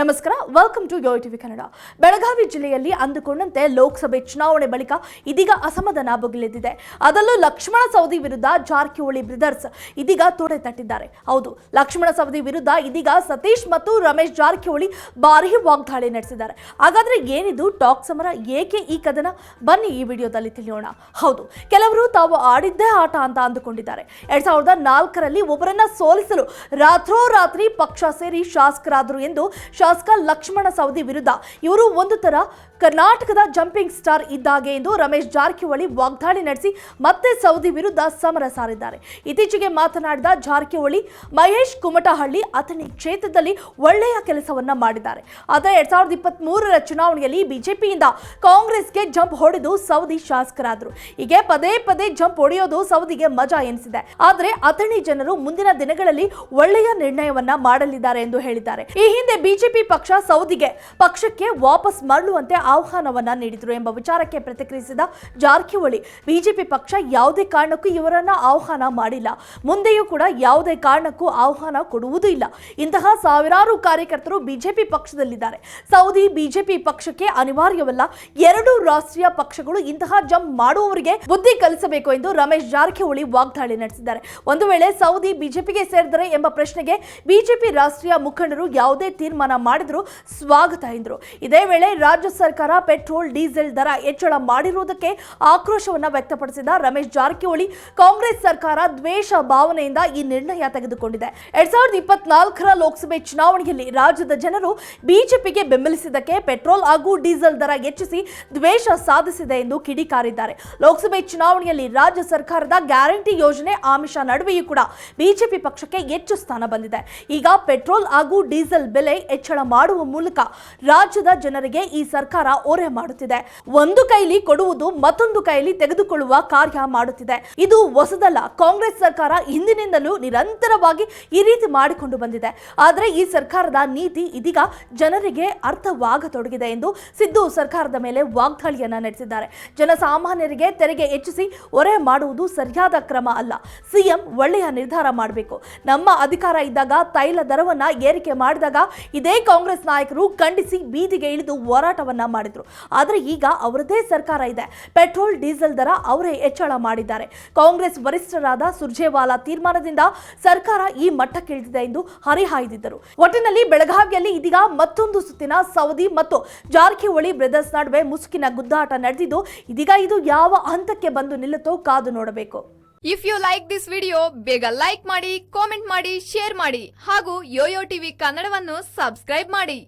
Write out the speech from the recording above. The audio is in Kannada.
ನಮಸ್ಕಾರ welcome to Yo TV Kannada Belagavi ಜಿಲ್ಲೆಯಲ್ಲಿ ಅಂದುಕೊಂಡಂತೆ ಲೋಕಸಭೆ ಚುನಾವಣೆ ಬಳಿಕ ಇದೀಗ ಅಸಮಾಧಾನ ಬಗೆಲೆದಿದೆ ಅದರಲ್ಲೂ ಲಕ್ಷ್ಮಣ ಸವದಿ ವಿರುದ್ಧ ಜಾರಕಿಹೊಳಿ ಬ್ರದರ್ಸ್ ಇದೀಗ ತೋಡೆ ತಟ್ಟಿದ್ದಾರೆ. ಹೌದು, ಲಕ್ಷ್ಮಣ ಸವದಿ ವಿರುದ್ಧ ಇದೀಗ ಸತೀಶ್ ಮತ್ತು ರಮೇಶ್ ಜಾರಕಿಹೊಳಿ ಭಾರೀ ವಾಗ್ದಾಳಿ ನಡೆಸಿದ್ದಾರೆ. ಹಾಗಾದ್ರೆ ಏನಿದು ಟಾಕ್ ಸಮರ? ಏಕೆ ಈ ಕದನ? ಬನ್ನಿ ಈ ವಿಡಿಯೋದಲ್ಲಿ ತಿಳಿಯೋಣ. ಹೌದು, ಕೆಲವರು ತಾವು ಆಡಿದ್ದೇ ಆಟ ಅಂತ ಅಂದುಕೊಂಡಿದ್ದಾರೆ. ಎರಡ್ ಸಾವಿರದ ನಾಲ್ಕರಲ್ಲಿ ಒಬ್ಬರನ್ನ ಸೋಲಿಸಲು ರಾತ್ರೋರಾತ್ರಿ ಪಕ್ಷ ಸೇರಿ ಶಾಸಕರಾದರು ಎಂದು ಲಕ್ಷ್ಮಣ ಸವದಿ ವಿರುದ್ಧ ಇವರು ಒಂದು ತರ ಕರ್ನಾಟಕದ ಜಂಪಿಂಗ್ ಸ್ಟಾರ್ ಇದ್ದಾಗೆ ಎಂದು ರಮೇಶ್ ಜಾರಕಿಹೊಳಿ ವಾಗ್ದಾಳಿ ನಡೆಸಿ ಮತ್ತೆ ಸೌದಿ ವಿರುದ್ಧ ಸಮರ ಸಾರಿದ್ದಾರೆ. ಇತ್ತೀಚೆಗೆ ಮಾತನಾಡಿದ ಜಾರಕಿಹೊಳಿ, ಮಹೇಶ್ ಕುಮಟಹಳ್ಳಿ ಅಥಣಿ ಕ್ಷೇತ್ರದಲ್ಲಿ ಒಳ್ಳೆಯ ಕೆಲಸವನ್ನ ಮಾಡಿದ್ದಾರೆ. ಆದರೆ ಎರಡ್ ಸಾವಿರದ ಇಪ್ಪತ್ತ್ ಮೂರರ ಚುನಾವಣೆಯಲ್ಲಿ ಬಿಜೆಪಿಯಿಂದ ಕಾಂಗ್ರೆಸ್ಗೆ ಜಂಪ್ ಹೊಡೆದು ಸೌದಿ ಶಾಸಕರಾದರು. ಹೀಗೆ ಪದೇ ಪದೇ ಜಂಪ್ ಹೊಡೆಯೋದು ಸೌದಿಗೆ ಮಜಾ ಎನಿಸಿದೆ. ಆದರೆ ಅಥಣಿ ಜನರು ಮುಂದಿನ ದಿನಗಳಲ್ಲಿ ಒಳ್ಳೆಯ ನಿರ್ಣಯವನ್ನ ಮಾಡಲಿದ್ದಾರೆ ಎಂದು ಹೇಳಿದ್ದಾರೆ. ಈ ಹಿಂದೆ ಬಿಜೆಪಿ ಪಕ್ಷ ಸೌದಿಗೆ ಪಕ್ಷಕ್ಕೆ ವಾಪಸ್ ಮರಳುವಂತೆ ಆಹ್ವಾನವನ್ನ ನೀಡಿದ್ರು ಎಂಬ ವಿಚಾರಕ್ಕೆ ಪ್ರತಿಕ್ರಿಯಿಸಿದ ಜಾರಕಿಹೊಳಿ, ಬಿಜೆಪಿ ಪಕ್ಷ ಯಾವುದೇ ಕಾರಣಕ್ಕೂ ಇವರನ್ನ ಆಹ್ವಾನ ಮಾಡಿಲ್ಲ. ಮುಂದೆಯೂ ಕೂಡ ಯಾವುದೇ ಕಾರಣಕ್ಕೂ ಆಹ್ವಾನ ಕೊಡುವುದೂ ಇಲ್ಲ. ಇಂತಹ ಸಾವಿರಾರು ಕಾರ್ಯಕರ್ತರು ಬಿಜೆಪಿ ಪಕ್ಷದಲ್ಲಿದ್ದಾರೆ. ಸೌದಿ ಬಿಜೆಪಿ ಪಕ್ಷಕ್ಕೆ ಅನಿವಾರ್ಯವಲ್ಲ, ಎರಡು ರಾಷ್ಟ್ರೀಯ ಪಕ್ಷಗಳು ಇಂತಹ ಜಂಪ್ ಮಾಡುವವರಿಗೆ ಬುದ್ಧಿ ಕಲಿಸಬೇಕು ಎಂದು ರಮೇಶ್ ಜಾರಕಿಹೊಳಿ ವಾಗ್ದಾಳಿ ನಡೆಸಿದ್ದಾರೆ. ಒಂದು ವೇಳೆ ಸೌದಿ ಬಿಜೆಪಿಗೆ ಸೇರಿದರೆ ಎಂಬ ಪ್ರಶ್ನೆಗೆ ಬಿಜೆಪಿ ರಾಷ್ಟ್ರೀಯ ಮುಖಂಡರು ಯಾವುದೇ ತೀರ್ಮಾನ ಮಾಡಿದ್ರು ಸ್ವಾಗತ ಎಂದರು. ಇದೇ ವೇಳೆ ರಾಜ್ಯ ಸರ್ಕಾರ ಪೆಟ್ರೋಲ್, ಡೀಸೆಲ್ ದರ ಹೆಚ್ಚಳ ಮಾಡಿರುವುದಕ್ಕೆ ಆಕ್ರೋಶವನ್ನ ವ್ಯಕ್ತಪಡಿಸಿದ ರಮೇಶ್ ಜಾರಕಿಹೊಳಿ, ಕಾಂಗ್ರೆಸ್ ಸರ್ಕಾರ ದ್ವೇಷ ಭಾವನೆಯಿಂದ ಈ ನಿರ್ಣಯ ತೆಗೆದುಕೊಂಡಿದೆ. ಎರಡ್ ಸಾವಿರದ ಇಪ್ಪತ್ನಾಲ್ಕರ ಲೋಕಸಭೆ ಚುನಾವಣೆಯಲ್ಲಿ ರಾಜ್ಯದ ಜನರು ಬಿಜೆಪಿಗೆ ಬೆಂಬಲಿಸಿದ್ದಕ್ಕೆ ಪೆಟ್ರೋಲ್ ಹಾಗೂ ಡೀಸೆಲ್ ದರ ಹೆಚ್ಚಿಸಿ ದ್ವೇಷ ಸಾಧಿಸಿದೆ ಎಂದು ಕಿಡಿಕಾರಿದ್ದಾರೆ. ಲೋಕಸಭೆ ಚುನಾವಣೆಯಲ್ಲಿ ರಾಜ್ಯ ಸರ್ಕಾರದ ಗ್ಯಾರಂಟಿ ಯೋಜನೆ ಆಮಿಷ ನಡುವೆಯೂ ಕೂಡ ಬಿಜೆಪಿ ಪಕ್ಷಕ್ಕೆ ಹೆಚ್ಚು ಸ್ಥಾನ ಬಂದಿದೆ. ಈಗ ಪೆಟ್ರೋಲ್ ಹಾಗೂ ಡೀಸೆಲ್ ಬೆಲೆ ಹೆಚ್ಚಳ ಮಾಡುವ ಮೂಲಕ ರಾಜ್ಯದ ಜನರಿಗೆ ಈ ಸರ್ಕಾರ ಓರೆ ಮಾಡುತ್ತಿದೆ. ಒಂದು ಕೈಲಿ ಕೊಡುವುದು ಮತ್ತೊಂದು ಕೈಲಿ ತೆಗೆದುಕೊಳ್ಳುವ ಕಾರ್ಯ ಮಾಡುತ್ತಿದೆ. ಇದು ಹೊಸದಲ್ಲ. ಕಾಂಗ್ರೆಸ್ ಸರ್ಕಾರ ಹಿಂದಿನಿಂದಲೂ ನಿರಂತರವಾಗಿ ಈ ರೀತಿ ಮಾಡಿಕೊಂಡು ಬಂದಿದೆ. ಆದರೆ ಈ ಸರ್ಕಾರದ ನೀತಿ ಇದೀಗ ಜನರಿಗೆ ಅರ್ಥವಾಗತೊಡಗಿದೆ ಎಂದು ಸಿದ್ದು ಸರ್ಕಾರದ ಮೇಲೆ ವಾಗ್ದಾಳಿಯನ್ನ ನಡೆಸಿದ್ದಾರೆ. ಜನಸಾಮಾನ್ಯರಿಗೆ ತೆರಿಗೆ ಹೆಚ್ಚಿಸಿ ಹೊರೆ ಮಾಡುವುದು ಸರಿಯಾದ ಕ್ರಮ ಅಲ್ಲ. ಸಿಎಂ ಒಳ್ಳೆಯ ನಿರ್ಧಾರ ಮಾಡಬೇಕು. ನಮ್ಮ ಅಧಿಕಾರ ಇದ್ದಾಗ, ತೈಲ ದರವನ್ನ ಏರಿಕೆ ಮಾಡಿದಾಗ ಇದೇ ಕಾಂಗ್ರೆಸ್ ನಾಯಕರು ಖಂಡಿಸಿ ಬೀದಿಗೆ ಇಳಿದು ಹೋರಾಟವನ್ನ ಮಾಡಿದ್ರು. ಆದರೆ ಈಗ ಅವರದೇ ಸರ್ಕಾರ ಇದೆ. ಪೆಟ್ರೋಲ್, ಡೀಸೆಲ್ ದರ ಅವರೇ ಹೆಚ್ಚಳ ಮಾಡಿದ್ದಾರೆ. ಕಾಂಗ್ರೆಸ್ ವರಿಷ್ಠರಾದ ಸುರ್ಜೇವಾಲಾ ತೀರ್ಮಾನದಿಂದ ಸರ್ಕಾರ ಈ ಮಟ್ಟಕ್ಕಿಳಿದಿದೆ ಎಂದು ಹರಿಹಾಯ್ದಿದ್ದರು. ಒಟ್ಟಿನಲ್ಲಿ ಬೆಳಗಾವಿಯಲ್ಲಿ ಇದೀಗ ಮತ್ತೊಂದು ಸುತ್ತಿನ ಸೌದಿ ಮತ್ತು ಜಾರಕಿಹೊಳಿ ಬ್ರದರ್ಸ್ ನಡುವೆ ಮುಸುಕಿನ ಗುದ್ದಾಟ ನಡೆದಿದ್ದು, ಇದೀಗ ಇದು ಯಾವ ಹಂತಕ್ಕೆ ಬಂದು ನಿಲ್ಲುತ್ತೋ ಕಾದು ನೋಡಬೇಕು. If you like this video ಬೇಗ ಲೈಕ್ ಮಾಡಿ ಕಾಮೆಂಟ್ ಮಾಡಿ ಶೇರ್ ಮಾಡಿ ಹಾಗೂ ಯೋಯೋ ಟಿವಿ ಕನ್ನಡವನ್ನು ಸಬ್ಸ್ಕ್ರೈಬ್ ಮಾಡಿ.